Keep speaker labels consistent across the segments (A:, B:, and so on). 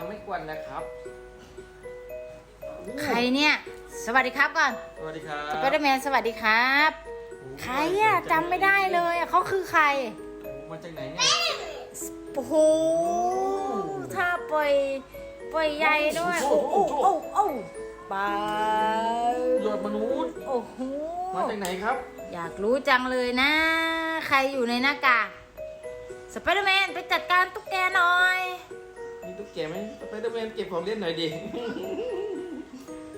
A: ำไม่กวนนะครับ
B: ใครเนี่ย สวัสดีครับก่อน
A: สวัสดีครับ
B: สไปเดอร์แมนสวัสดีครับ ใครอะจำไม่ได้เลยอะเขาคือใคร
A: โอ้มาจากไหนเนี่ย
B: โอ้โหถ้าปล่อยปล่อยใหญ่ด้วย โอ้โอ้โอ้โอ้ปา
A: หยอดมนุษย์
B: โอ้โห
A: มาจากไหนครับ
B: อยากรู้จังเลยนะ ใครอยู่ในหน้ากากสไปเดอร์แมนไปจัดการตุ๊กแกหน่อย
A: มีตุ๊กแกไหมสไปเดอร์แมนเก็บของเล่นหน่อยดิ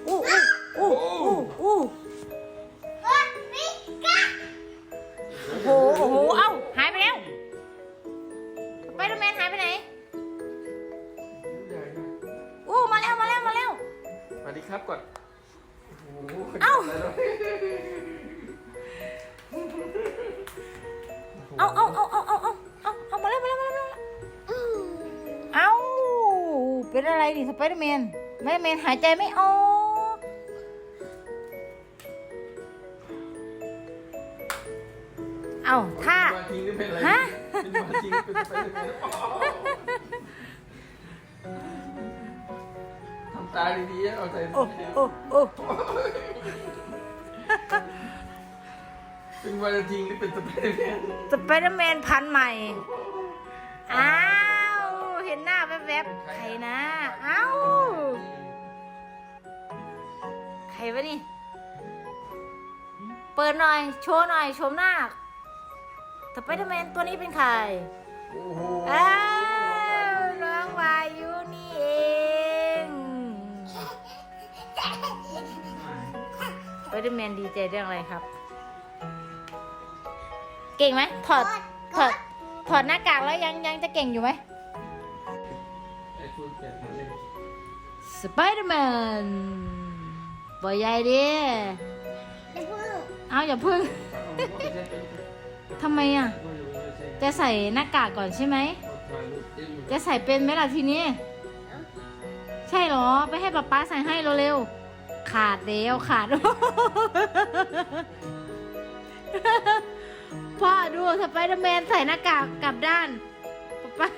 B: อู้อู้อู้อู้โอ้โห โอ้โห เอ้า หายไปแล้วสไปเดอร์แมนหายไปไหน อู้มาแล้ว มาแล้ว มาแล้ว
A: สวัสดีครับก่อน
B: เอ้า เอาเอาเอาเอาเอาเอาเอา เป็นอะไรดิสไปเดอร์แมนสไปเดอร์แมนหายใจไม่ออกเอาถ้า
A: มาทิ้งนี่เป็นอะไร
B: ฮะ
A: เป็นมาทิ้งเป็นไปเดอร์แมทำตาดีๆเอาใจ
B: โอ้โอ้โอ้
A: เป็นวาเลนทิงนี่เป็นสไปเดอร์แมน
B: สไปเดอร์แมนพันธุ์ใหม่ วบๆใครนะ เอ้า ใครวะนี่ เปิดหน่อย โชว์หน่อย ชมหน้าสไปเดอร์แมนตัวนี้เป็นใคร
A: โอ้โห
B: อ้าวน้องวายุนี่เอง สไปเดอร์แมนดีใจเรื่องอะไรครับ เก่งไหมถอดถอดถอดหน้ากากแล้วยังยังจะเก่งอยู่ไหม สไปเดอร์แมนปล่อยใหญ่ดิเอาอย่าพึ่งทำไมอะ จะใส่หน้ากากก่อนใช่ไหม จะใส่เป็นไหมล่ะทีนี้ ใช่เหรอ ไปให้ป๊าป๊าใส่ให้เร็วๆ ขาดแล้วขาด พ่อดูสไปเดอร์แมนใส่หน้ากากกลับด้านป๊าป๊า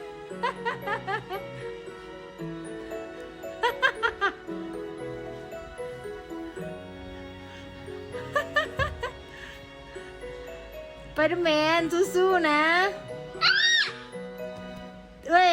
B: ไปเดอร์แมนสู้ๆนะเอ้ย